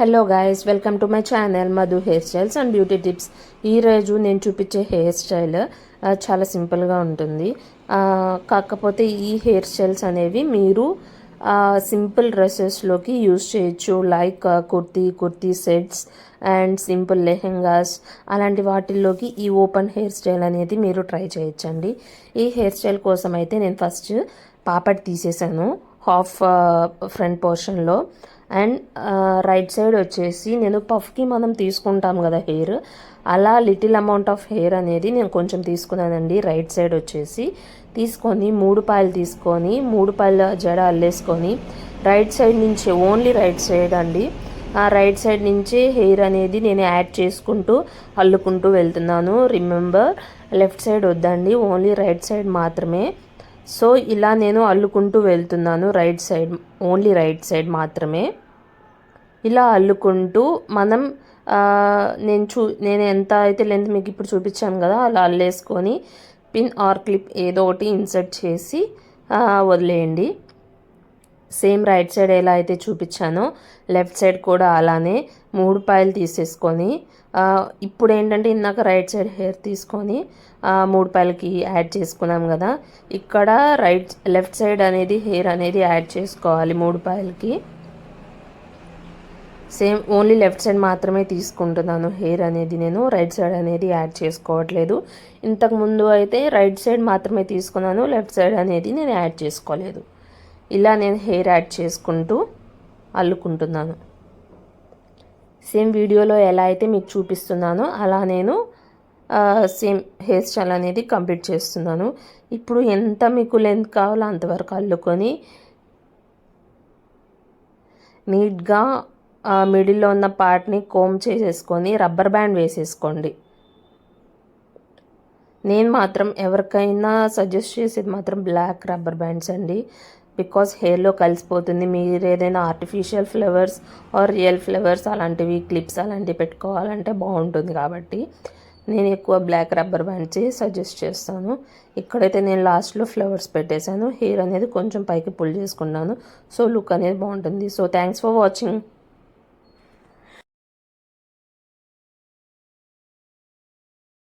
Hello guys welcome to my channel Madhu hair styles and beauty tips ఈరోజు నేను చూపించే hair style చాలా సింపుల్గా ఉంటుంది. కాకపోతే ఈ హెయిర్ స్టైల్స్ అనేవి మీరు సింపుల్ డ్రెస్సెస్లోకి యూస్ చేయొచ్చు. Like kurti kurti sets and simple lehengas అలాంటి వాటిల్లోకి ఈ ఓపెన్ హెయిర్ స్టైల్ అనేది మీరు ట్రై చేయొచ్చండి. ఈ హెయిర్ స్టైల్ కోసం అయితే నేను ఫస్ట్ పాపడ్ తీసేసాను. హాఫ్ ఫ్రంట్ పోర్షన్లో అండ్ రైట్ సైడ్ వచ్చేసి నేను పఫ్కి మనం తీసుకుంటాం కదా హెయిర్ అలా లిటిల్ అమౌంట్ ఆఫ్ హెయిర్ అనేది నేను కొంచెం తీసుకున్నానండి. రైట్ సైడ్ వచ్చేసి తీసుకొని మూడు పాయలు తీసుకొని మూడు పాయల జడ అల్లేసుకొని రైట్ సైడ్ నుంచి ఓన్లీ రైట్ సైడ్ అండి. ఆ రైట్ సైడ్ నుంచి హెయిర్ అనేది నేను యాడ్ చేసుకుంటూ అల్లుకుంటూ వెళ్తున్నాను. రిమెంబర్ లెఫ్ట్ సైడ్ వద్దండి. ఓన్లీ రైట్ సైడ్ మాత్రమే. సో ఇలా నేను అల్లుకుంటూ వెళ్తున్నాను right side only right side మాత్రమే. ఇలా అల్లుకుంటూ మనం నేను చూ నేను ఎంత అయితే లెంత్ మీకు ఇప్పుడు చూపించాను కదా అలా అల్లేసుకొని పిన్ ఆర్ క్లిప్ ఏదో ఒకటి ఇన్సర్ట్ చేసి వదిలేయండి. సేమ్ రైట్ సైడ్ ఎలా అయితే చూపించానో లెఫ్ట్ సైడ్ కూడా అలానే మూడు పాయలు తీసేసుకొని ఇప్పుడు ఏంటంటే ఇందాక రైట్ సైడ్ హెయిర్ తీసుకొని మూడు పాయలకి యాడ్ చేసుకున్నాం కదా ఇక్కడ రైట్ లెఫ్ట్ సైడ్ అనేది హెయిర్ అనేది యాడ్ చేసుకోవాలి మూడు పాయలకి సేమ్ ఓన్లీ లెఫ్ట్ సైడ్ మాత్రమే తీసుకుంటున్నాను హెయిర్ అనేది నేను రైట్ సైడ్ అనేది యాడ్ చేసుకోవట్లేదు. ఇంతకు ముందు అయితే రైట్ సైడ్ మాత్రమే తీసుకున్నాను లెఫ్ట్ సైడ్ అనేది నేను యాడ్ చేసుకోలేదు. ఇలా నేను హెయిర్ యాడ్ చేసుకుంటూ అల్లుకుంటున్నాను. సేమ్ వీడియోలో ఎలా అయితే మీకు చూపిస్తున్నానో అలా నేను సేమ్ హెయిర్ స్టైల్ అనేది కంప్లీట్ చేస్తున్నాను. ఇప్పుడు ఎంత మీకు లెంత్ కావాలో అంతవరకు అల్లుకొని నీట్గా మిడిల్లో ఉన్న పార్ట్ని కోమ్ చేసేసుకొని రబ్బర్ బ్యాండ్ వేసేసుకోండి. నేను మాత్రం ఎవరికైనా సజెస్ట్ చేసేది మాత్రం బ్లాక్ రబ్బర్ బ్యాండ్స్ అండి. బికాస్ హెయిర్లో కలిసిపోతుంది. మీరు ఏదైనా artificial flowers or real flowers అలాంటివి క్లిప్స్ అలాంటివి పెట్టుకోవాలంటే బాగుంటుంది కాబట్టి నేను ఎక్కువ బ్లాక్ రబ్బర్ బ్యాండ్స్ సజెస్ట్ చేస్తాను. ఇక్కడైతే నేను లాస్ట్లో ఫ్లవర్స్ పెట్టేశాను. హెయిర్ అనేది కొంచెం పైకి పుల్ చేసుకున్నాను. సో లుక్ అనేది బాగుంటుంది. So thanks for watching